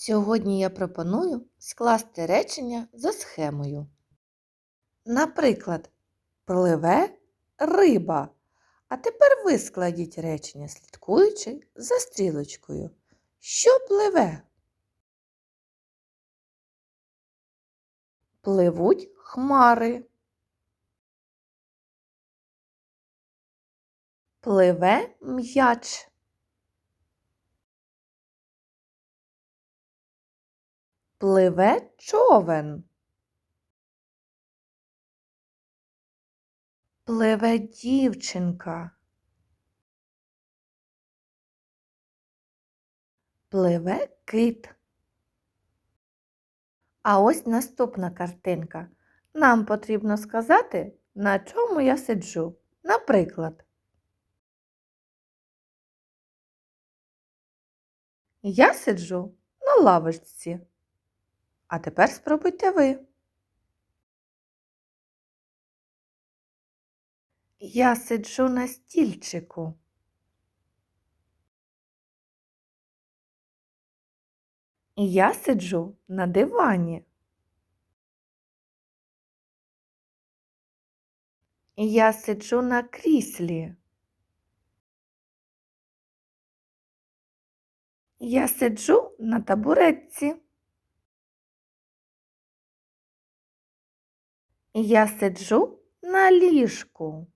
Сьогодні я пропоную скласти речення за схемою. Наприклад, пливе риба. А тепер ви складіть речення, слідкуючи за стрілочкою. Що пливе? Пливуть хмари. Пливе м'яч. Пливе човен. Пливе дівчинка. Пливе кит. А ось наступна картинка. Нам потрібно сказати, на чому я сиджу. Наприклад, я сиджу на лавочці. А тепер спробуйте ви. Я сиджу на стільчику. Я сиджу на дивані. Я сиджу на кріслі. Я сиджу на табуретці. Я сиджу на ліжку.